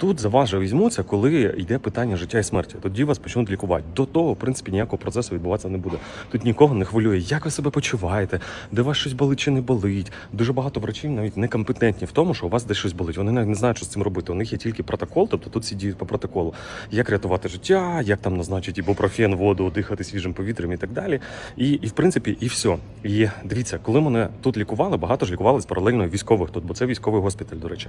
Тут за вас же візьмуться, коли йде питання життя і смерті. Тоді вас почнуть лікувати. До того, в принципі, ніякого процесу відбуватися не буде. Тут нікого не хвилює, як ви себе почуваєте, де вас щось болить чи не болить. Дуже багато врачів навіть некомпетентні в тому, що у вас десь щось болить. Вони навіть не знають, що з цим робити. У них є тільки протокол, тобто тут всі діють по протоколу. Як рятувати життя, як там назначить ібупрофен, воду, дихати свіжим повітрям і так далі. І, і в принципі, і все. І дивіться, коли мене тут лікували, багато ж лікували з паралельно військових тут, бо це військовий госпіталь, до речі.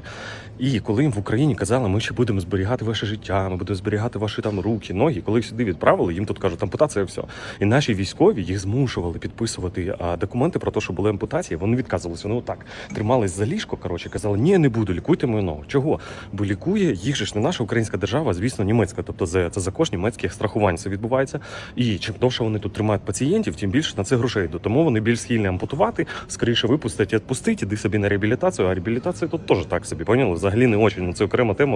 І коли їм в Україні казали, ми ще будемо зберігати ваше життя, ми будемо зберігати ваші там руки, ноги. Коли їх сюди відправили, їм тут кажуть, ампутація все. І наші військові їх змушували підписувати а, документи про те, що були ампутації. Вони відказувалися. Вони отак тримались за ліжко. Коротше, казали, ні, не буду, лікуйте мою ногу. Чого? Бо лікує їх же ж не наша українська держава, звісно, німецька. Тобто це, це за кошт німецьких страхувань це відбувається. І чим довше вони тут тримають пацієнтів, тим більше на це грошей йде. Тому вони більш схильні ампутувати, скоріше випустити, відпустити, іди собі на реабілітацію. А реабілітація тут теж так собі, поняли? Взагалі не очень. Ну, Це окрема тема,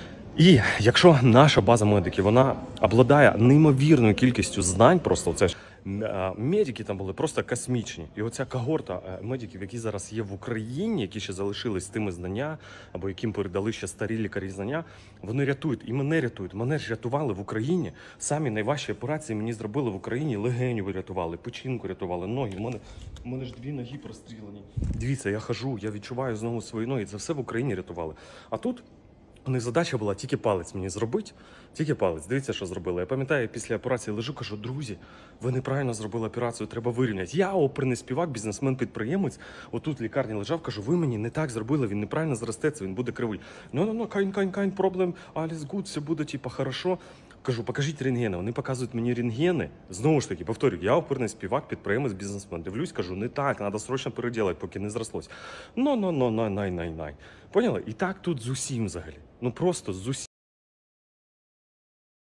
І якщо наша база медиків вона обладає неймовірною кількістю знань, просто це ж медики там були просто космічні. І оця когорта е, медиків, які зараз є в Україні, які ще залишились тими знання, або яким передали ще старі лікарі знання, вони рятують і мене рятують. Мене ж рятували в Україні. Самі найважчі операції мені зробили в Україні. Легеню рятували, печінку рятували, ноги. У мене, у мене ж дві ноги прострілені. Дивіться, я хожу, я відчуваю знову свої ноги. Це все в Україні рятували. А тут у них задача була тільки палець мені зробити, тільки палець. Дивіться, що зробили. Я пам'ятаю, після операції лежу, кажу, друзі, ви неправильно зробили операцію, треба вирівняти. Я оперний співак, бізнесмен-підприємець. Отут в лікарні лежав, кажу, ви мені не так зробили, він неправильно зростеться, він буде кривий. Ну, ну, ну, кайн, кайн, кайн, проблем, alles good, все буде, типа, хорошо. Кажу, покажіть рентгени. Вони показують мені рентгени. Знову ж таки, повторюю, я оперний співак, підприємець, бізнесмен. Дивлюсь, кажу, не так, треба срочно переділати, поки не зрослось. Ну, ну, ну, най, най, най, най. Поняли? І так тут з усім взагалі. Ну просто з усім.